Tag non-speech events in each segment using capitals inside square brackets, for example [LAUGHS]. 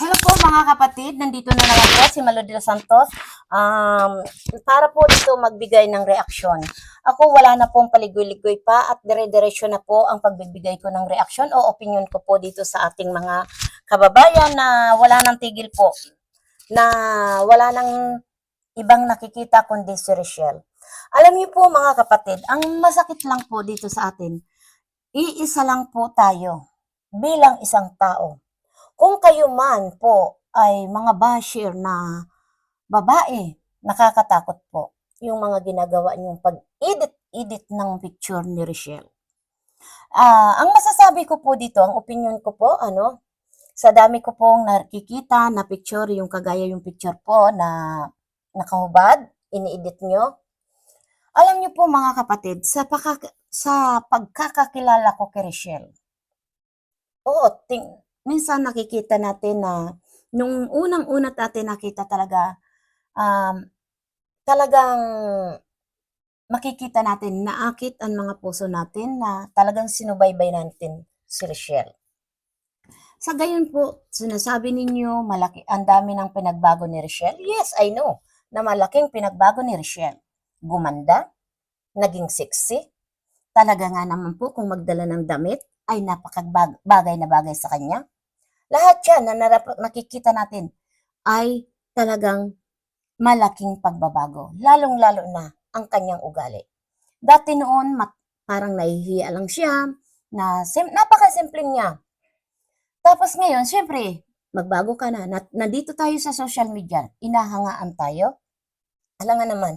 Hello po mga kapatid, nandito na naman po si Malo Santos um, para po dito magbigay ng reaksyon. Ako wala na pong paligoy-ligoy pa at dire-diretso na po ang pagbibigay ko ng reaksyon o opinion ko po dito sa ating mga kababayan na wala nang tigil po, na wala nang ibang nakikita kundi si Rochelle. Alam niyo po mga kapatid, ang masakit lang po dito sa atin, iisa lang po tayo bilang isang tao. Kung kayo man po ay mga basher na babae, nakakatakot po yung mga ginagawa niyong pag-edit-edit ng picture ni Rochelle. Ah, ang masasabi ko po dito, ang opinion ko po, ano, sa dami ko pong nakikita na picture, yung kagaya yung picture po na nakahubad, ini-edit nyo. Alam niyo po mga kapatid, sa, paka- sa pagkakakilala ko kay Rochelle, oo, ting, minsan nakikita natin na nung unang-una natin nakita talaga, um, talagang makikita natin naakit ang mga puso natin na talagang sinubaybay natin si Rochelle. Sa gayon po, sinasabi ninyo malaki ang dami ng pinagbago ni Rochelle. Yes, I know na malaking pinagbago ni Rochelle. Gumanda, naging sexy. Talaga nga naman po kung magdala ng damit ay napakabagay na bagay sa kanya. Lahat yan na nakikita natin ay talagang malaking pagbabago. Lalong-lalo na ang kanyang ugali. Dati noon, mat- parang nahihiya lang siya, na sim- napakasimpleng niya. Tapos ngayon, syempre, magbago ka na. na. Nandito tayo sa social media, inahangaan tayo. Alam nga naman,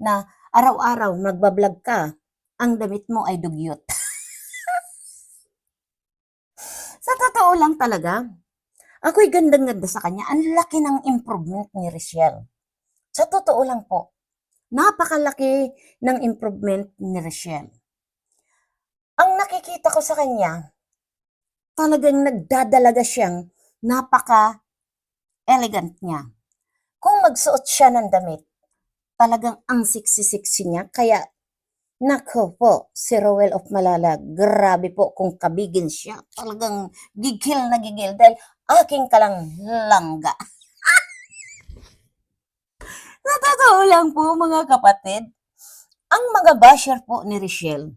na araw-araw magbablog ka, ang damit mo ay dugyot. [LAUGHS] sa totoo lang talaga, ako'y gandang-ganda sa kanya. Ang laki ng improvement ni Rochelle. Sa totoo lang po, napakalaki ng improvement ni Rochelle. Ang nakikita ko sa kanya, talagang nagdadalaga siyang napaka-elegant niya. Kung magsuot siya ng damit, talagang ang sexy-sexy niya. Kaya, nako po, si Rowell of Malala, grabe po kung kabigin siya. Talagang gigil na gigil dahil aking kalang langga. [LAUGHS] Sa totoo lang po mga kapatid, ang mga basher po ni Rochelle,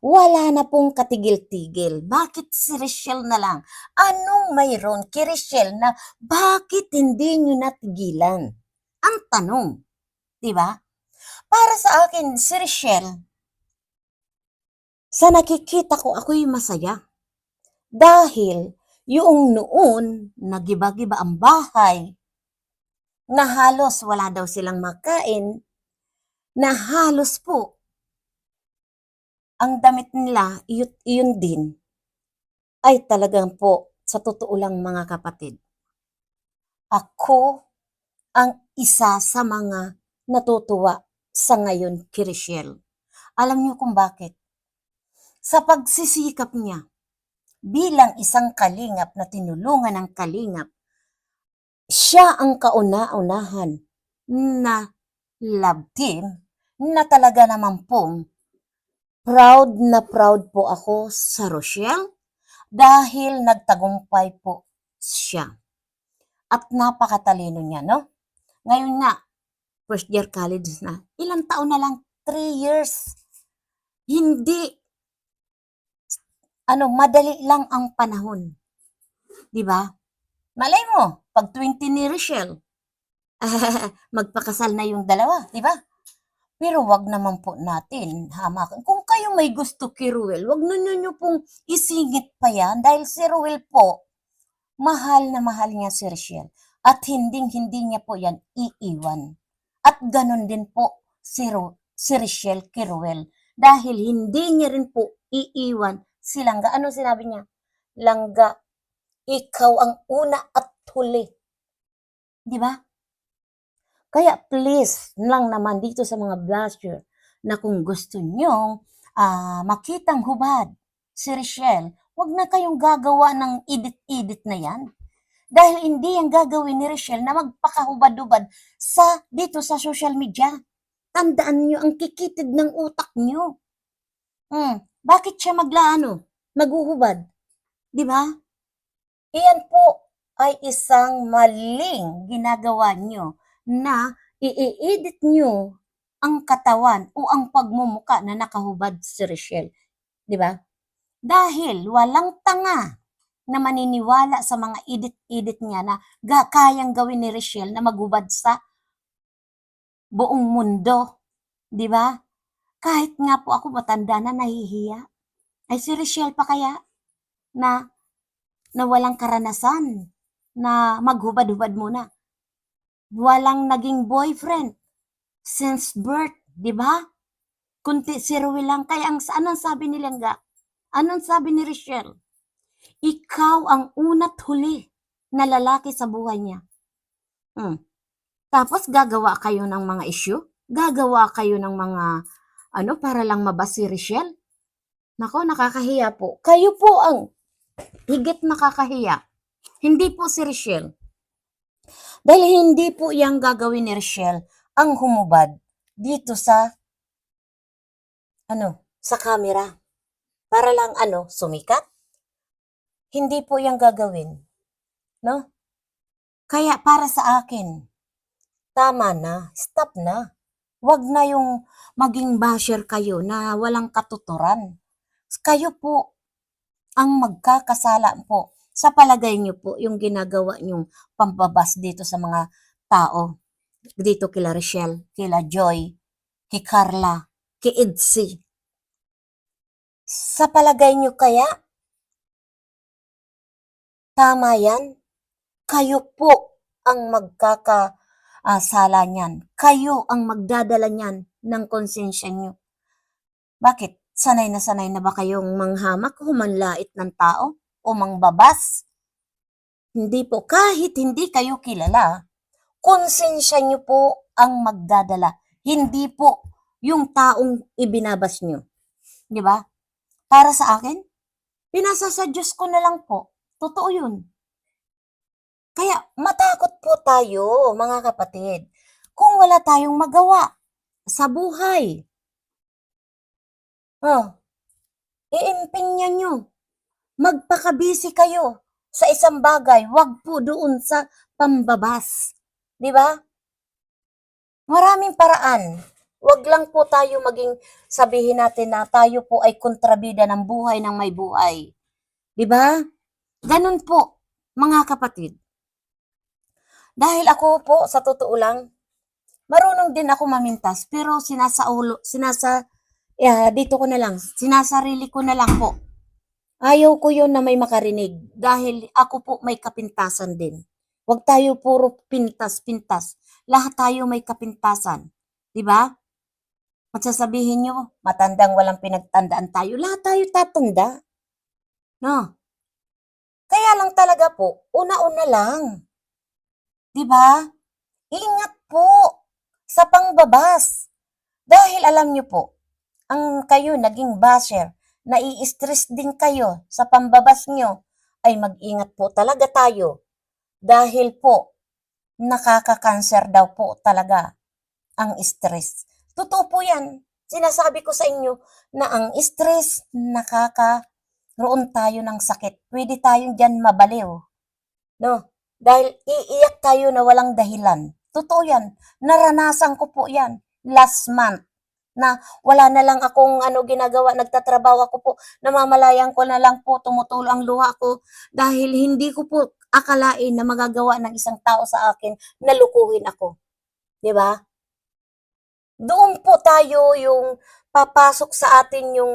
wala na pong katigil-tigil. Bakit si Rochelle na lang? Anong mayroon kay Rochelle na bakit hindi nyo natigilan? Ang tanong, di ba? Para sa akin, si Rochelle, sa nakikita ko, ako'y masaya. Dahil yung noon, nagiba-giba ang bahay, na halos wala daw silang makain, na halos po, ang damit nila, yun, yun din, ay talagang po, sa totoo lang mga kapatid, ako ang isa sa mga natutuwa sa ngayon kay Rochelle. Alam niyo kung bakit? Sa pagsisikap niya, bilang isang kalingap na tinulungan ng kalingap, siya ang kauna-unahan na love team na talaga naman pong proud na proud po ako sa Rochelle dahil nagtagumpay po siya. At napakatalino niya, no? Ngayon nga, first year college na. Ilang taon na lang? Three years. Hindi, ano, madali lang ang panahon. Di ba? Malay mo, pag 20 ni Rochelle, [LAUGHS] magpakasal na yung dalawa, di ba? Pero wag naman po natin hamakan. Kung kayo may gusto kay Ruel, wag ninyo nyo pong isingit pa yan dahil si Ruel po, mahal na mahal niya si Rochelle. At hinding hindi niya po yan iiwan. At ganun din po si, Ro, si Rochelle kay Ruel. Dahil hindi niya rin po iiwan si Langga. Ano sinabi niya? Langga, ikaw ang una at huli. Di ba? Kaya please lang naman dito sa mga blasher na kung gusto nyong ah, makitang hubad si Rochelle, wag na kayong gagawa ng edit-edit na yan. Dahil hindi yung gagawin ni Rochelle na magpakahubad-hubad sa, dito sa social media. Tandaan nyo ang kikitid ng utak nyo. Hmm, bakit siya maglaano? Maguhubad? Di ba? Iyan po ay isang maling ginagawa nyo na i-edit nyo ang katawan o ang pagmumuka na nakahubad si Rachel. Di ba? Dahil walang tanga na maniniwala sa mga edit-edit niya na ga kayang gawin ni Rachel na magubad sa buong mundo. Di ba? Kahit nga po ako matanda na nahihiya. Ay si Rachel pa kaya na na walang karanasan na maghubad-hubad muna. Walang naging boyfriend since birth, di ba? Kunti si Ruel lang. Kaya ang, anong sabi ni Langga? Anong sabi ni Rachel? Ikaw ang una't huli na lalaki sa buhay niya. Hmm. Tapos gagawa kayo ng mga issue? Gagawa kayo ng mga ano para lang mabas si Rachel? Nako, nakakahiya po. Kayo po ang higit nakakahiya. Hindi po si Rachel. Dahil hindi po yung gagawin ni Rachel ang humubad dito sa ano, sa camera. Para lang ano, sumikat. Hindi po yung gagawin. No? Kaya para sa akin, tama na, stop na. Huwag na yung maging basher kayo na walang katuturan. Kayo po ang magkakasala po sa palagay niyo po yung ginagawa niyong pambabas dito sa mga tao. Dito kila Rochelle, kila Joy, kay Carla, kay Idsi. Sa palagay niyo kaya, tama yan? Kayo po ang magkakasala niyan. Kayo ang magdadala niyan ng konsensya niyo. Bakit? Sanay na sanay na ba kayong manghamak o manlait ng tao o mangbabas? Hindi po. Kahit hindi kayo kilala, konsensya niyo po ang magdadala. Hindi po yung taong ibinabas niyo. Di ba? Para sa akin, pinasa sa Diyos ko na lang po. Totoo yun. Kaya matakot po tayo, mga kapatid, kung wala tayong magawa sa buhay. Oh, iimpinya nyo. Magpakabisi kayo sa isang bagay, wag po doon sa pambabas. Di ba? Maraming paraan. Wag lang po tayo maging sabihin natin na tayo po ay kontrabida ng buhay ng may buhay. Di ba? Ganun po, mga kapatid. Dahil ako po, sa totoo lang, marunong din ako mamintas, pero sinasaulo, sinasa, yeah, dito ko na lang, sinasarili ko na lang po. Ayaw ko yun na may makarinig, dahil ako po may kapintasan din. Huwag tayo puro pintas-pintas. Lahat tayo may kapintasan. Di ba? At sasabihin nyo, matandang walang pinagtandaan tayo. Lahat tayo tatanda. No? Kaya lang talaga po, una-una lang. Di ba? Ingat po sa pangbabas. Dahil alam nyo po, ang kayo naging basher, nai-stress din kayo sa pambabas nyo, ay mag-ingat po talaga tayo. Dahil po, nakaka-cancer daw po talaga ang stress. Totoo po yan. Sinasabi ko sa inyo na ang stress nakakaroon tayo ng sakit. Pwede tayong dyan mabaliw. No? Dahil iiyak tayo na walang dahilan. Totoo yan. Naranasan ko po yan last month na wala na lang akong ano ginagawa, nagtatrabaho ako po, namamalayan ko na lang po, tumutulo ang luha ko dahil hindi ko po akalain na magagawa ng isang tao sa akin na lukuhin ako. 'Di ba? Doon po tayo yung papasok sa atin yung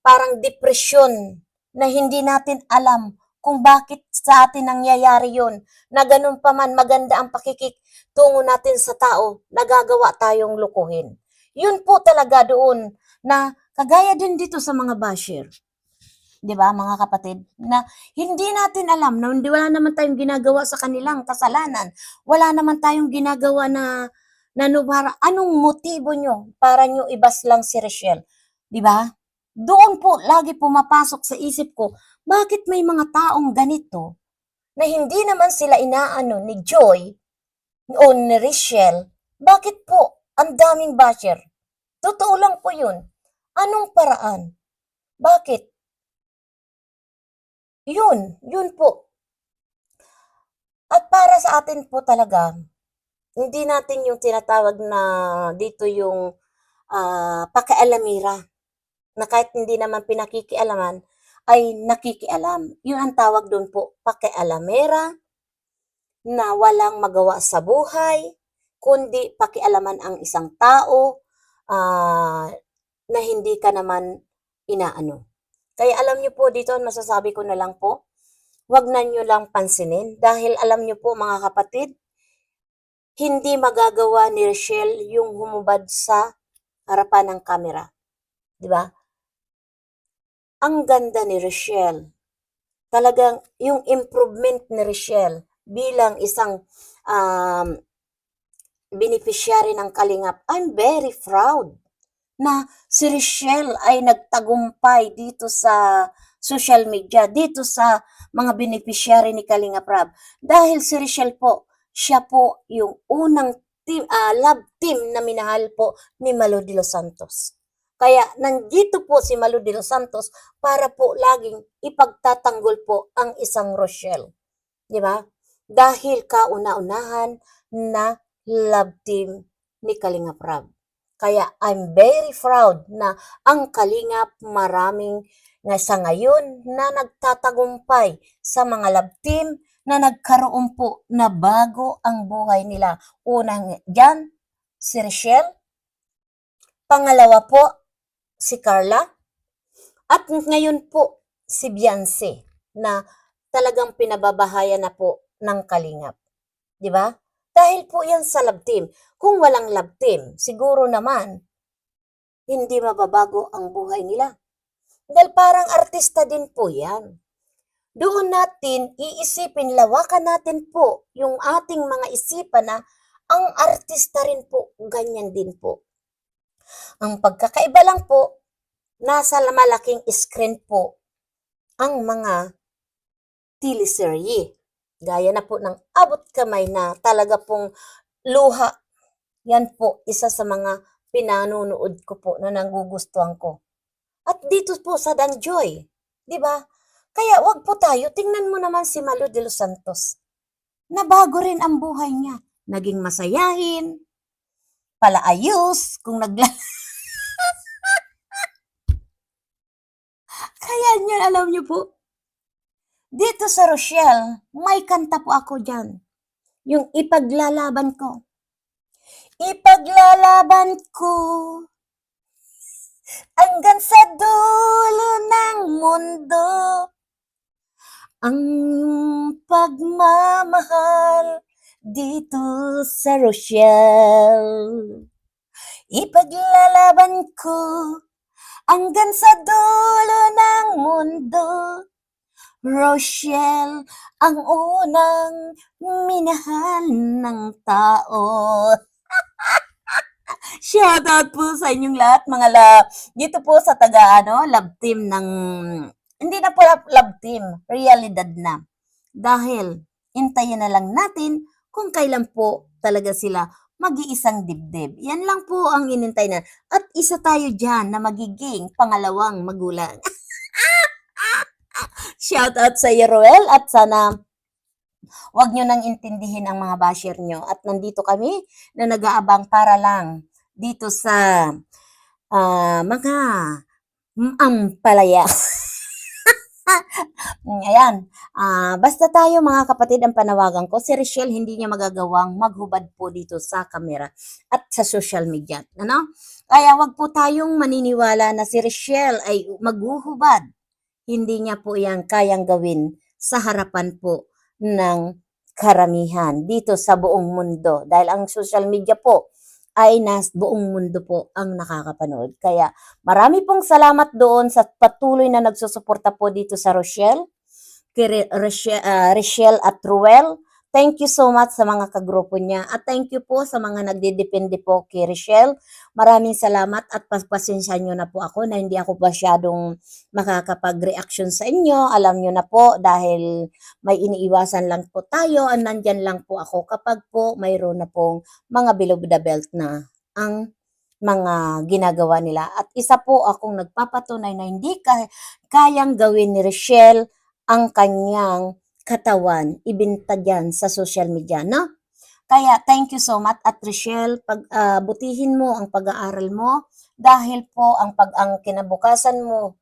parang depression na hindi natin alam kung bakit sa atin nangyayari yon na ganun pa man maganda ang pakikitungo natin sa tao, nagagawa tayong lukuhin. Yun po talaga doon na kagaya din dito sa mga basher. 'Di ba mga kapatid? Na hindi natin alam na hindi wala naman tayong ginagawa sa kanilang kasalanan. Wala naman tayong ginagawa na na anong motibo nyo para nyo ibas lang si Rachel? 'Di ba? Doon po lagi pumapasok sa isip ko, bakit may mga taong ganito na hindi naman sila inaano ni Joy o ni Rachel? Bakit po ang daming basher? Totoo lang po yun. Anong paraan? Bakit? Yun, yun po. sa atin po talaga, hindi natin yung tinatawag na dito yung ah, pakialamira na kahit hindi naman pinakikialaman ay nakikialam. Yun ang tawag doon po, pakialamera na walang magawa sa buhay, kundi pakialaman ang isang tao ah, na hindi ka naman inaano. Kaya alam niyo po dito, masasabi ko na lang po, wag na niyo lang pansinin dahil alam niyo po mga kapatid, hindi magagawa ni Rochelle yung humubad sa harapan ng kamera. Di ba? Ang ganda ni Rochelle. Talagang yung improvement ni Rochelle bilang isang um, beneficiary ng Kalingap, I'm very proud na si Rochelle ay nagtagumpay dito sa social media, dito sa mga beneficiary ni Kalingap Rab. Dahil si Rochelle po, siya po yung unang team, ah, love team na minahal po ni Malo de los Santos. Kaya nandito po si Malo de los Santos para po laging ipagtatanggol po ang isang Rochelle. Di ba? Dahil kauna-unahan na love team ni Kalingap Rab. Kaya I'm very proud na ang Kalingap maraming nga sa ngayon na nagtatagumpay sa mga love team na nagkaroon po na bago ang buhay nila. Unang dyan, si Rochelle. Pangalawa po, si Carla. At ngayon po, si Beyonce na talagang pinababahayan na po ng Kalingap. Di ba? Dahil po yan sa love team. Kung walang love team, siguro naman, hindi mababago ang buhay nila. Dahil parang artista din po yan. Doon natin iisipin, lawakan natin po yung ating mga isipan na ang artista rin po, ganyan din po. Ang pagkakaiba lang po, nasa malaking screen po ang mga teleserye. Gaya na po ng abot kamay na talaga pong luha. Yan po, isa sa mga pinanunood ko po na nagugustuhan ko. At dito po sa Danjoy, di ba? Kaya wag po tayo, tingnan mo naman si Malo de los Santos. Nabago rin ang buhay niya. Naging masayahin, palaayos, kung nagla... [LAUGHS] Kaya niyan, alam niyo po, dito sa Rochelle, may kanta po ako dyan. Yung ipaglalaban ko. Ipaglalaban ko hanggang sa dulo ng mundo ang pagmamahal dito sa Rochelle. Ipaglalaban ko hanggang sa dulo ng mundo. Rochelle, ang unang minahal ng tao. [LAUGHS] Shoutout po sa inyong lahat, mga la, dito po sa taga, ano, love team ng, hindi na po love team, realidad na. Dahil, intayin na lang natin kung kailan po talaga sila mag-iisang dibdib. Yan lang po ang inintay na. At isa tayo dyan na magiging pangalawang magulang. [LAUGHS] Shoutout sa iyo, Roel, at sana wag nyo nang intindihin ang mga basher nyo. At nandito kami na nag-aabang para lang dito sa ah, mga ampalaya. [LAUGHS] [LAUGHS] Ayan. Ah, basta tayo mga kapatid ang panawagan ko, si Rochelle hindi niya magagawang maghubad po dito sa kamera at sa social media. Ano? Kaya wag po tayong maniniwala na si Rochelle ay maghuhubad. Hindi niya po yan kayang gawin sa harapan po ng karamihan dito sa buong mundo. Dahil ang social media po ay nas buong mundo po ang nakakapanood. Kaya marami pong salamat doon sa patuloy na nagsusuporta po dito sa Rochelle, kay Rochelle, ah, Rochelle at Ruel. Thank you so much sa mga kagrupo niya. At thank you po sa mga nagdidepende po kay Rochelle. Maraming salamat at pasensya nyo na po ako na hindi ako masyadong makakapag-reaction sa inyo. Alam nyo na po dahil may iniiwasan lang po tayo at nandyan lang po ako kapag po mayroon na pong mga below the belt na ang mga ginagawa nila. At isa po akong nagpapatunay na hindi ka, kayang gawin ni Rochelle ang kanyang katawan, ibinta dyan sa social media, no? Kaya thank you so much at Rochelle, pag ah, butihin mo ang pag-aaral mo dahil po ang pag ang kinabukasan mo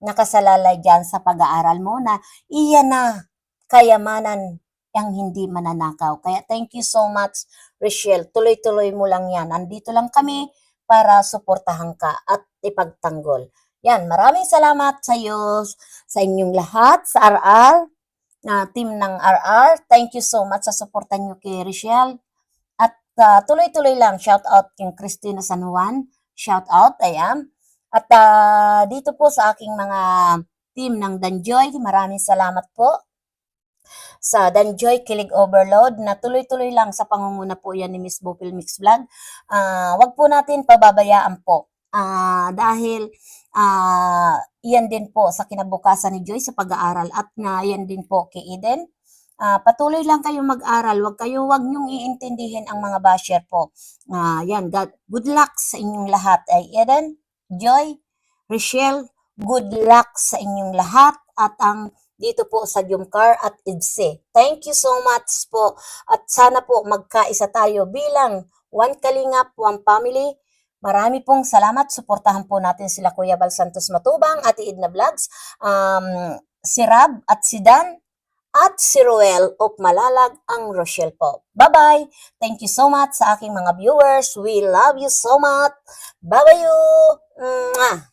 nakasalalay dyan sa pag-aaral mo na iyan na kayamanan ang hindi mananakaw. Kaya thank you so much, Rochelle. Tuloy-tuloy mo lang yan. Andito lang kami para suportahan ka at ipagtanggol. Yan, maraming salamat sa iyo, sa inyong lahat, sa RR, na team ng RR. Thank you so much sa suporta niyo kay Rochelle. At ah, tuloy-tuloy lang, shout out kay Christina San Juan. Shout out, ayan. At ah, dito po sa aking mga team ng Danjoy, maraming salamat po sa Danjoy Kilig Overload na tuloy-tuloy lang sa pangunguna po yan ni Miss Bopil Mix Vlog. Ah, wag po natin pababayaan po. Ah, dahil ah, yan din po sa kinabukasan ni Joy sa pag-aaral at na yan din po kay Eden. Ah, patuloy lang kayong mag-aral. Wag kayo, wag niyong iintindihin ang mga basher po. Ah, yan, God, good luck sa inyong lahat. Ay, Eden, Joy, Rochelle, good luck sa inyong lahat at ang dito po sa Jumcar at IDSE. Thank you so much po at sana po magkaisa tayo bilang One Kalingap, One Family. Marami pong salamat. Suportahan po natin sila Kuya Bal Santos Matubang, Ate Edna Vlogs, um, si Rab at si Dan, at si Roel of Malalag, ang Rochelle po. Bye-bye! Thank you so much sa aking mga viewers. We love you so much. Bye-bye you! Mwah!